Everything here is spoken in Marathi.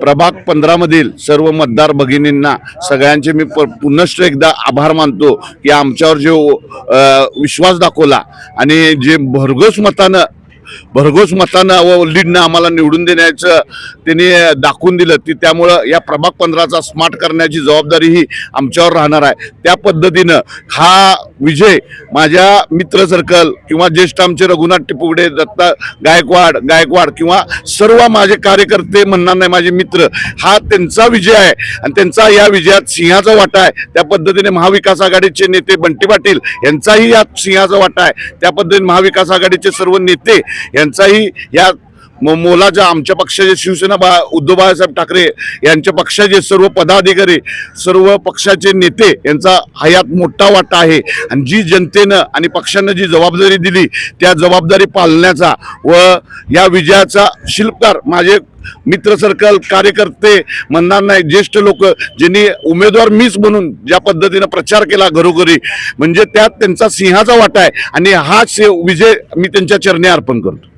प्रभाग पंधरामधील सर्व मतदार भगिनींना सगळ्यांचे मी प- पुनश्च एकदा आभार मानतो की आमच्यावर जो विश्वास दाखवला आणि जे भरघोस मतानं भरघोस मतानं व लीडनं आम्हाला निवडून देण्याचं त्यांनी दाखवून दिलं. ती त्यामुळं या प्रभाग पंधराचा स्मार्ट करण्याची जबाबदारी ही आमच्यावर राहणार आहे. त्या पद्धतीनं हा विजय माझ्या मित्र सर्कल किंवा ज्येष्ठ आमचे रघुनाथ टिपुगडे दत्ता गायकवाड गायकवाड किंवा सर्व माझे कार्यकर्ते म्हणणार नाही माझे मित्र हा त्यांचा विजय आहे. आणि त्यांचा या विजयात सिंहाचा वाटा आहे. त्या पद्धतीने महाविकास आघाडीचे नेते बंटी पाटील यांचाही यात सिंहाचा वाटा आहे. त्या पद्धतीने महाविकास आघाडीचे सर्व नेते यांचाही या म- मोलाच्या आमच्या पक्षाचे शिवसेना बा उद्धव बाळासाहेब ठाकरे यांच्या पक्षाचे सर्व पदाधिकारी सर्व पक्षाचे नेते यांचा हयात मोठा वाटा आहे. आणि जी जनतेनं आणि पक्षानं जी जबाबदारी दिली त्या जबाबदारी पालण्याचा व या विजयाचा शिल्पकार माझे मित्र सर्कल कार्यकर्ते म्हणणार नाही ज्येष्ठ लोक ज्यांनी उमेदवार मीच म्हणून ज्या पद्धतीनं प्रचार केला घरोघरी म्हणजे त्यात त्यांचा सिंहाचा वाटा आहे. आणि हा विजय मी त्यांच्या चरणी अर्पण करतो.